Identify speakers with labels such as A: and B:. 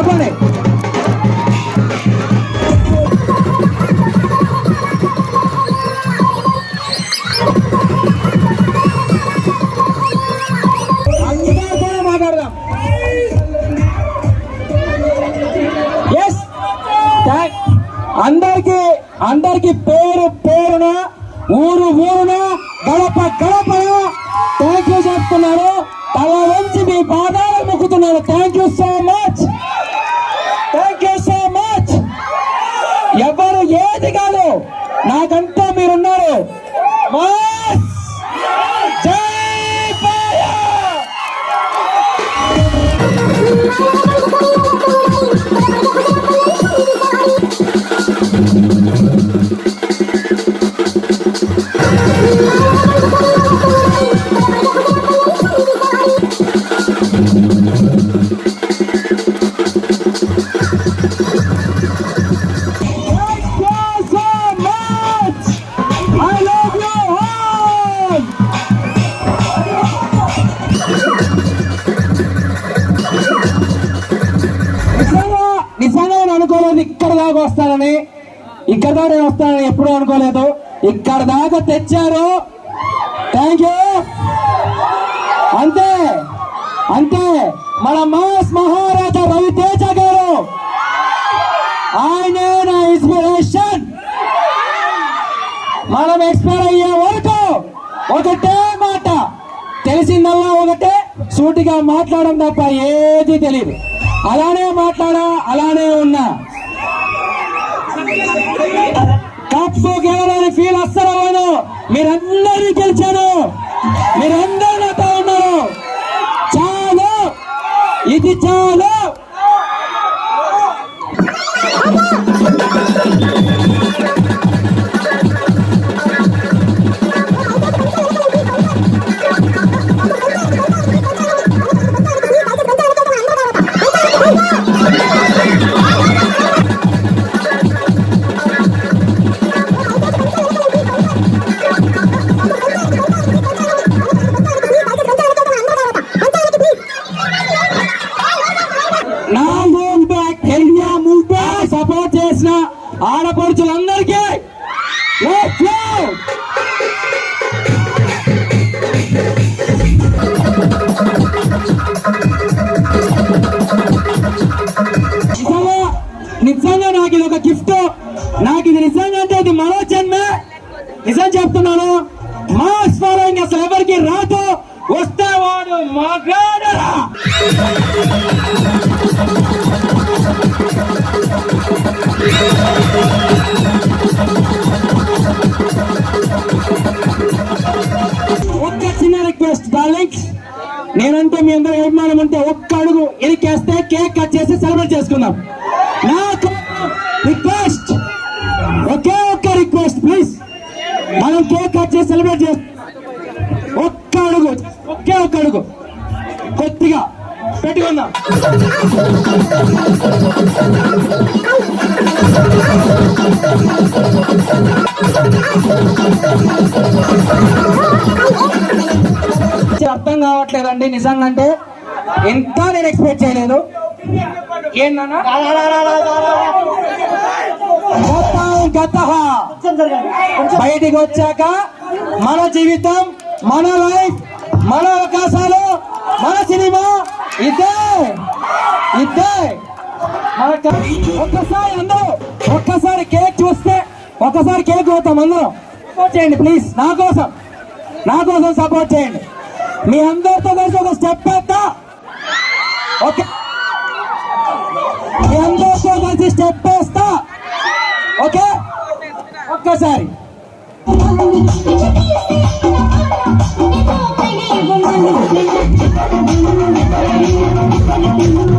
A: చెప్పండి అందరికి అందరికి పేరు పేరున ఊరు ఊరున గడప గడప ఇక్కడ దాకా వస్తానని ఇక్కడ దాకా నేను వస్తానని ఎప్పుడూ అనుకోలేదు. ఇక్కడ దాకా తెచ్చారు. థ్యాంక్ యూ అంతే. అంతే. మన మాస్ మహారాజా రవితేజ గారు. ఆయనే నా ఇన్స్పిరేషన్. మనం ఎక్స్పైర్ అయ్యే వరకు ఒకటే మాట. తెలిసిందల్లా ఒకటే సూటిగా మాట్లాడడం తప్ప ఏది తెలియదు అలానే మాట్లాడా అలానే ఉన్నా. కప్పు గెలవాలని ఫీల్ అస్సలు అవ్వను. మీరందరినీ గెలిచాను. మీరందరూ నాతో ఉన్నారు. చాలు. ఇది చాలు. నా move back India move back. Support చేసిన ఆడపడుచులందరికీ నిజంగా నాకు ఇది ఒక గిఫ్ట్. నాకు ఇది నిజంగా అంటే ఇది మరో జన్మే. నిజం చెప్తున్నాను. మాస్ ఫాలోయింగ్ అసలు ఎవరికి రాదు? వస్తే వాడు మగాడరా నేనంటే మీ అందరూ అభిమానం ఉంటే ఒక్క అడుగు ఇరికేస్తే కేక్ కట్ చేసి సెలబ్రేట్ చేసుకుందాం. నాకు రిక్వెస్ట్ ఒకే ఒక్క రిక్వెస్ట్ ప్లీజ్. మనం కేక్ కట్ చేసి సెలబ్రేట్ చేస్తాం ఒక్క అడుగు ఒకే ఒక్క అడుగు. కొద్దిగా పెట్టుకుందాం. అర్థం కావట్లేదండి. నిజంగా అంటే ఇంకా నేను ఎక్స్పెక్ట్ చేయలేదు. ఏంటన్నా మొత్తం గత బయటికి వచ్చాక మన జీవితం మన లైఫ్ మన అవకాశాలు మన సినిమా ఇదే. ఇదే. మన ఒక్కసారి అందరూ ఒక్కసారి కేక్ చూస్తే ఒక్కసారి కేక్ పోతాం అందరం. సపోర్ట్ చేయండి ప్లీజ్ నా కోసం. నా కోసం సపోర్ట్ చేయండి. మీ అందరితో కలిసి ఒక స్టెప్ వేద్దా ఓకే. మీ అందరితో కలిసి స్టెప్ వేస్తా. ఓకే? ఒక్కసారి. Thank you.